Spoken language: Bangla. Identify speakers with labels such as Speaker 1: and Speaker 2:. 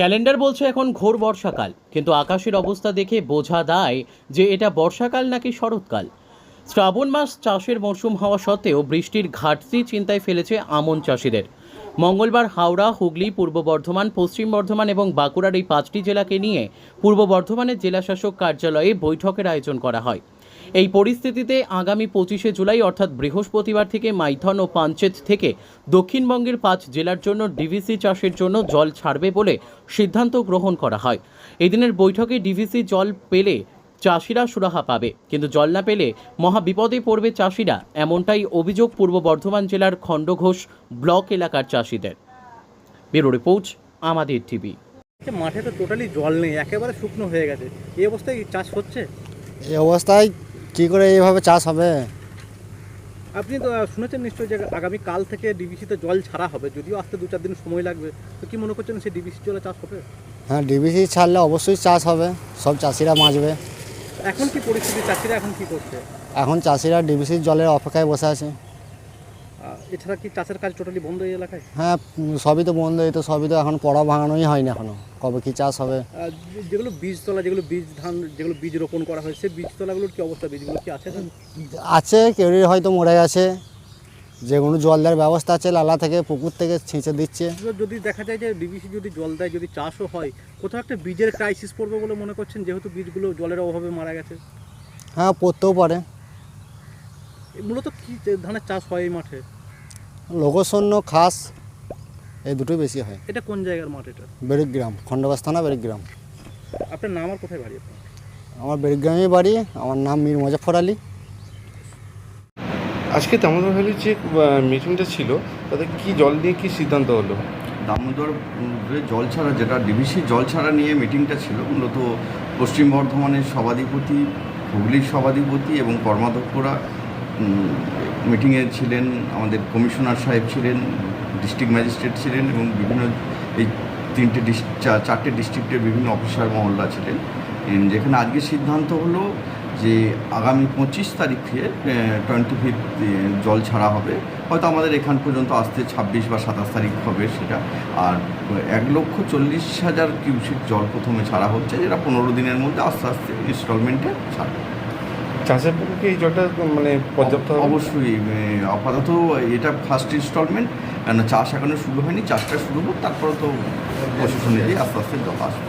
Speaker 1: ক্যালেন্ডার বলছে এখন ঘোর বর্ষাকাল, কিন্তু আকাশের অবস্থা দেখে বোঝা দায় যে এটা বর্ষাকাল নাকি শরৎকাল। শ্রাবণ মাস চাষের মরশুম হওয়া সত্ত্বেও বৃষ্টির ঘাটতি চিন্তায় ফেলেছে আমন চাষিদের। মঙ্গলবার হাওড়া, হুগলি, পূর্ব বর্ধমান, পশ্চিম বর্ধমান এবং বাঁকুড়ার এই পাঁচটি জেলাকে নিয়ে পূর্ব বর্ধমানের জেলাশাসক কার্যালয়ে বৈঠকের আয়োজন করা হয়। এই পরিস্থিতিতে আগামী পঁচিশে জুলাই অর্থাৎ বৃহস্পতিবার থেকে মাইথন ও পাঞ্চেত থেকে দক্ষিণবঙ্গের পাঁচ জেলার জন্য ডিভিসি চাষের জন্য জল ছাড়বে বলে সিদ্ধান্ত গ্রহণ করা হয়। এদিনের বৈঠকে ডিভিসি জল পেলে চাষিরা সুরাহা পাবে। কিন্তু জল না পেলে মহা বিপদে পড়বে চাষিরা এমনটাই অভিযোগ পূর্ব বর্ধমান জেলার খণ্ডঘোষ ব্লক এলাকার চাষিদের। ব্যুরো রিপোর্ট আমাদের টিভি।
Speaker 2: মাঠে তো টোটালি জল নেই একেবারে শুকনো হয়ে গেছে। এই অবস্থায় চাষ হচ্ছে?
Speaker 3: এই অবস্থায় কী করে এইভাবে চাষ হবে?
Speaker 2: আপনি তো শুনেছেন নিশ্চয়ই যে আগামী কাল থেকে ডিবিসিতে জল ছাড়া হবে যদিও আসতে দু চার দিন সময় লাগবে। তো কি মনে করছেন সেই ডিবিসি জলে চাষ হবে?
Speaker 3: হ্যাঁ ডিবিসি ছাড়লে অবশ্যই চাষ হবে সব চাষিরা বাঁচবে।
Speaker 2: এখন কি পরিস্থিতি? চাষিরা এখন কি করছে?
Speaker 3: এখন চাষিরা ডিবিসির জলের অপেক্ষায় বসে আছে।
Speaker 2: এছাড়া কি চাষের কাজ টোটালি বন্ধ এই এলাকায়?
Speaker 3: হ্যাঁ সবই তো বন্ধ এই তো সবই তো এখন পড়া ভাঙানোই হয়নি এখনও। কবে কি চাষ হবে?
Speaker 2: যে- যেগুলো বীজতলা যেগুলো বীজ ধান যেগুলো বীজ রোপণ করা হয়েছে বীজতলাগুলোর কি অবস্থা? বীজগুলো কি আছে?
Speaker 3: আছে কেউরি হয়তো মরে গেছে। যেগুলো জল দেওয়ার ব্যবস্থা আছে লালা থেকে পুকুর থেকে ছিঁচে দিচ্ছে।
Speaker 2: যদি দেখা যায় যে ডিবিসি যদি জল দেয় যদি চাষও হয় কোথাও একটা বীজের ক্রাইসিস পড়বে বলে মনে করছেন? যেহেতু বীজগুলো জলের অভাবে মারা গেছে।
Speaker 3: হ্যাঁ পড়তেও পারে।
Speaker 2: মূলত কি ধানের চাষ হয় এই মাঠে?
Speaker 3: লোকশূন্য খাস এই দুটোই বেশি হয়।
Speaker 2: এটা কোন জায়গার মাঠ এটা?
Speaker 3: বেরিগ্রাম খণ্ডবাস থানা বেরিগ্রাম।
Speaker 2: আপনার নাম আর কোথায় বাড়ি আপনার?
Speaker 3: আমার বেরিগ্রামে বাড়ি আমার নাম মীর মুজফর আলী।
Speaker 4: আজকে দামোদর ভ্যালির যে মিটিংটা ছিল তাতে কি জল নিয়ে কি সিদ্ধান্ত হলো?
Speaker 5: দামোদর জল ছাড়া যেটা ডিভিসি জল ছাড়া নিয়ে মিটিংটা ছিল মূলত পশ্চিম বর্ধমানের সভাধিপতি হুগলির সভাধিপতি এবং কর্মাধ্যক্ষরা মিটিংয়ে ছিলেন আমাদের কমিশনার সাহেব ছিলেন ডিস্ট্রিক্ট ম্যাজিস্ট্রেট ছিলেন এবং বিভিন্ন এই তিনটে চারটে ডিস্ট্রিক্টের বিভিন্ন অফিসার মহল্লা ছিলেন। যেখানে আজকে সিদ্ধান্ত হলো যে আগামী পঁচিশ তারিখে টোয়েন্টি ফিফথ জল ছাড়া হবে। হয়তো আমাদের এখান পর্যন্ত আসতে ছাব্বিশ বা সাতাশ তারিখ হবে সেটা। আর, এক লক্ষ চল্লিশ হাজার কিউসিক জল প্রথমে ছাড়া হচ্ছে, যেটা পনেরো দিনের মধ্যে আস্তে আস্তে ইনস্টলমেন্টে ছাড়বে।
Speaker 4: চাষের পক্ষে এই জলটা মানে পর্যাপ্ত
Speaker 5: অবশ্যই এ, আপাতত এটা ফার্স্ট ইনস্টলমেন্ট কেন চাষ এখনও শুরু হয়নি চাষটা শুরু হোক তারপরে তো প্রশাসন আস্তে আস্তে জল আসবে।